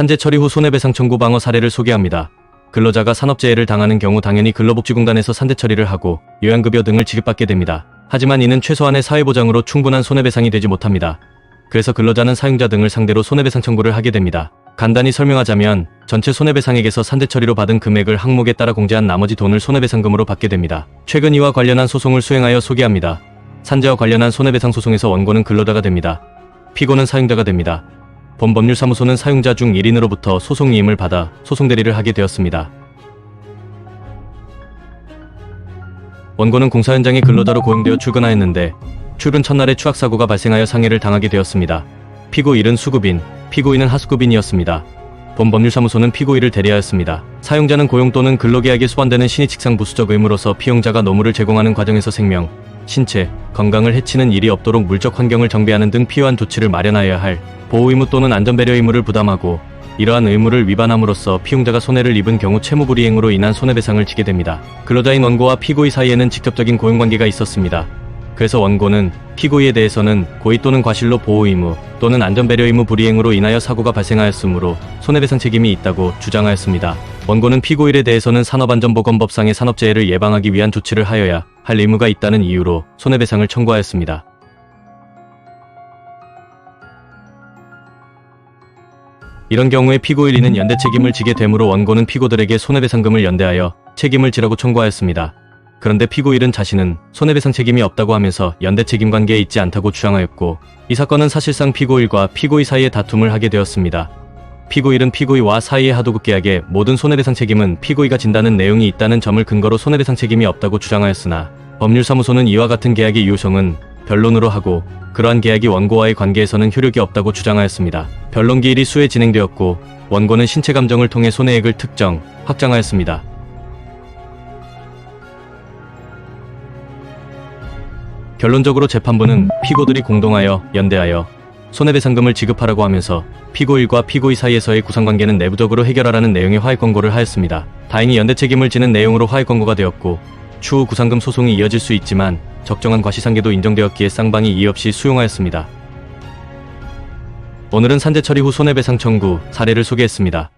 산재 처리 후 손해배상 청구 방어 사례를 소개합니다. 근로자가 산업재해를 당하는 경우 당연히 근로복지공단에서 산재 처리를 하고 요양급여 등을 지급받게 됩니다. 하지만 이는 최소한의 사회보장으로 충분한 손해배상이 되지 못합니다. 그래서 근로자는 사용자 등을 상대로 손해배상 청구를 하게 됩니다. 간단히 설명하자면 전체 손해배상액에서 산재 처리로 받은 금액을 항목에 따라 공제한 나머지 돈을 손해배상금으로 받게 됩니다. 최근 이와 관련한 소송을 수행하여 소개합니다. 산재와 관련한 손해배상 소송에서 원고는 근로자가 됩니다. 피고는 사용자가 됩니다. 본법률사무소는 사용자 중 1인으로부터 소송 이임을 받아 소송 대리를 하게 되었습니다. 원고는 공사 현장에 근로자로 고용되어 출근하였는데 출근 첫날에 추락사고가 발생하여 상해를 당하게 되었습니다. 피고 1은 수급인, 피고인은 하수급인이었습니다. 본법률사무소는 피고 1을 대리하였습니다. 사용자는 고용 또는 근로계약에 수반되는 신의칙상 부수적 의무로서 피용자가 노무를 제공하는 과정에서 생명, 신체, 건강을 해치는 일이 없도록 물적 환경을 정비하는 등 필요한 조치를 마련하여야 할 보호 의무 또는 안전배려 의무를 부담하고 이러한 의무를 위반함으로써 피용자가 손해를 입은 경우 채무불이행으로 인한 손해배상을 지게 됩니다. 근로자인 원고와 피고의 사이에는 직접적인 고용관계가 있었습니다. 그래서 원고는 피고의에 대해서는 고의 또는 과실로 보호 의무 또는 안전배려 의무 불이행으로 인하여 사고가 발생하였으므로 손해배상 책임이 있다고 주장하였습니다. 원고는 피고일에 대해서는 산업안전보건법상의 산업재해를 예방하기 위한 조치를 하여야 할 의무가 있다는 이유로 손해배상을 청구하였습니다. 이런 경우에 피고 1위는 연대 책임을 지게 되므로 원고는 피고들에게 손해배상금을 연대하여 책임을 지라고 청구하였습니다. 그런데 피고 1은 자신은 손해배상 책임이 없다고 하면서 연대 책임 관계에 있지 않다고 주장하였고 이 사건은 사실상 피고 1과 피고의 사이에 다툼을 하게 되었습니다. 피고 1은 피고의와 사이의 하도급 계약에 모든 손해배상 책임은 피고의가 진다는 내용이 있다는 점을 근거로 손해배상 책임이 없다고 주장하였으나 법률사무소는 이와 같은 계약의 유효성은 변론으로 하고 그러한 계약이 원고와의 관계에서는 효력이 없다고 주장하였습니다. 변론 기일이 수회 진행되었고 원고는 신체 감정을 통해 손해액을 특정, 확정하였습니다. 결론적으로 재판부는 피고들이 공동하여 연대하여 손해배상금을 지급하라고 하면서 피고 1과 피고의 사이에서의 구상관계는 내부적으로 해결하라는 내용의 화해 권고를 하였습니다. 다행히 연대 책임을 지는 내용으로 화해 권고가 되었고 추후 구상금 소송이 이어질 수 있지만 적정한 과시상계도 인정되었기에 쌍방이 이의 없이 수용하였습니다. 오늘은 산재 처리 후 손해배상 청구 사례를 소개했습니다.